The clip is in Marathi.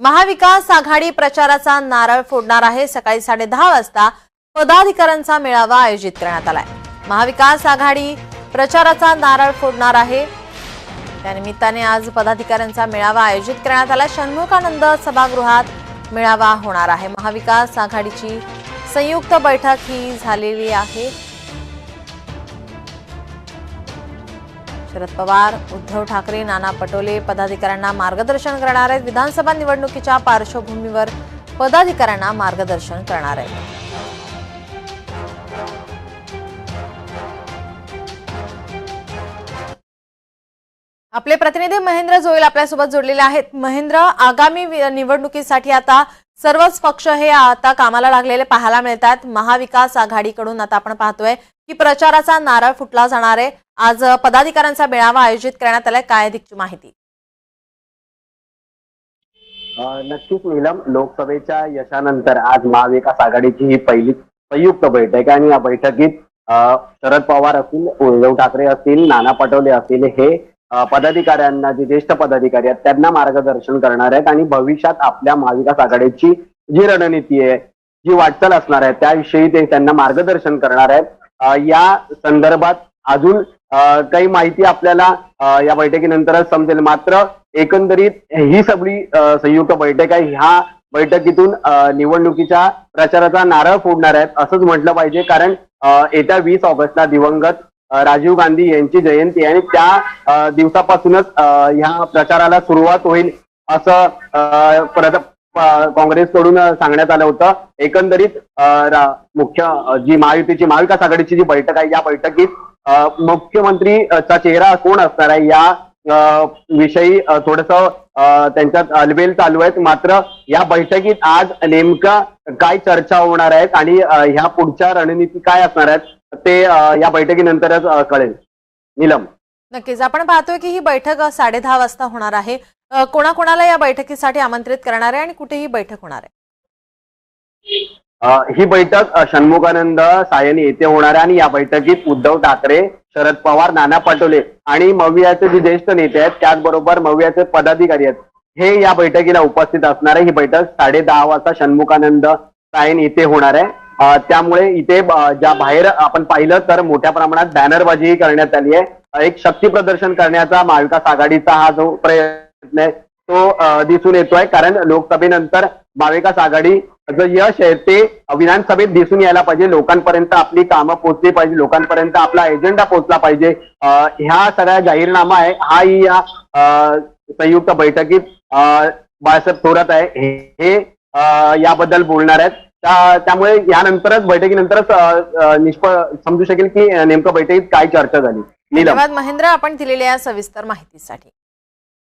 महाविकास आघाडी प्रचाराचा नारळ फोडणार आहे. सकाळी साडे दहा वाजता पदाधिकाऱ्यांचा मेळावा आयोजित करण्यात आलाय. महाविकास आघाडी प्रचाराचा नारळ फोडणार आहे. त्यानिमित्ताने आज पदाधिकाऱ्यांचा मेळावा आयोजित करण्यात आला षण्मुखानंद सभागृहात मेळावा होणार आहे. महाविकास आघाडीची संयुक्त बैठक ही झालेली आहे. शरद पवार उद्धव ठाकरे नाना पटोले पदाधिकाऱ्यांना मार्गदर्शन करणार आहेत. विधानसभा निवडणुकीच्या पार्श्वभूमीवर पदाधिकाऱ्यांना मार्गदर्शन करणार आहेत. आपले प्रतिनिधी महेंद्र जोईल आपल्यासोबत जोडलेले आहेत. महेंद्र आगामी निवडणुकीसाठी आता सर्वच पक्ष हे आता कामाला लागलेले पाहायला मिळतात. महाविकास आघाडीकडून आता आपण पाहतोय की प्रचाराचा नारळ फुटला जाणार आहे. आज पदाधिकाऱ्यांचा मेळावा आयोजित करण्यात आलाय. काय अधिकची माहिती? नक्कीच नीलम लोकसभेच्या यशानंतर आज महाविकास आघाडीची ही पहिली संयुक्त बैठक आहे आणि या बैठकीत शरद पवार असतील उद्धव ठाकरे असतील नाना पटोले असतील हे पदाधिकाऱ्यांना जे ज्येष्ठ पदाधिकारी आहेत त्यांना मार्गदर्शन करणार आहेत आणि भविष्यात आपल्या महाविकास आघाडीची जी रणनीती आहे जी वाटचाल असणार आहे त्याविषयी ते त्यांना मार्गदर्शन करणार आहेत. या संदर्भात अजून काही माहिती आपल्याला या बैठकीनंतरच समजेल. मात्र एकंदरीत ही सगळी संयुक्त बैठक आहे. ह्या बैठकीतून निवडणुकीच्या प्रचाराचा नारळ फोडणार आहेत असंच म्हटलं पाहिजे. कारण येत्या वीस ऑगस्टला दिवंगत राजीव गांधी यांची जयंती आणि त्या दिवसापासूनच ह्या प्रचाराला सुरुवात होईल असं परत काँग्रेसकडून सांगण्यात आलं होतं. एकंदरीत मुख्य जी महायुतीची महाविकास आघाडीची जी बैठक आहे या बैठकीत मुख्यमंत्रीचा चेहरा कोण असणार आहे? या विषयी थोडस त्यांच्यात अलबेल चालू आहेत. मात्र या बैठकीत आज नेमकं काय चर्चा होणार आहेत आणि ह्या पुढच्या रणनीती काय असणार आहेत? ते या बैठकीनंतरच कळेल. नीलम. नक्कीच. आपण पाहतोय की ही बैठक साडे दहा वाजता होणार आहे. कोणाकोणाला या बैठकीसाठी आमंत्रित करणार आहे आणि कुठे ही बैठक होणार आहे? ही बैठक षण्मुखानंद सायनी येथे होणार आहे आणि या बैठकीत उद्धव ठाकरे शरद पवार नाना पटोले आणि मवियाचे जे ज्येष्ठ नेते आहेत त्याचबरोबर मवियाचे पदाधिकारी आहेत हे या बैठकीला उपस्थित असणार आहे. ही बैठक साडे दहा वाजता षण्मुखानंद सायन इथे होणार आहे. त्यामुळे इथे ज्या बाहेर आपण पाहिलं तर मोठ्या प्रमाणात बॅनरबाजी करण्यात आली आहे. एक शक्ती प्रदर्शन करण्याचा महाविकास आघाडीचा हा जो प्रयत्न आहे तो दिसून येतोय. कारण लोकसभेनंतर महाविकास आघाडी यश आहे ते विधानसभेत दिसून यायला पाहिजे. लोकांपर्यंत आपली कामं पोहोचली पाहिजे. लोकांपर्यंत आपला एजेंडा पोहोचला पाहिजे. ह्या सगळ्या जाहीरनामा आहे. हाही या संयुक्त बैठकीत बाळासाहेब थोरात आहे. हे- याबद्दल बोलणार आहेत. त्यामुळे यानंतरच बैठकीनंतरच निष्फळ समजू शकेल की नेमकं बैठकीत काय चर्चा झाली. धन्यवाद महेंद्र आपण दिलेल्या सविस्तर माहितीसाठी.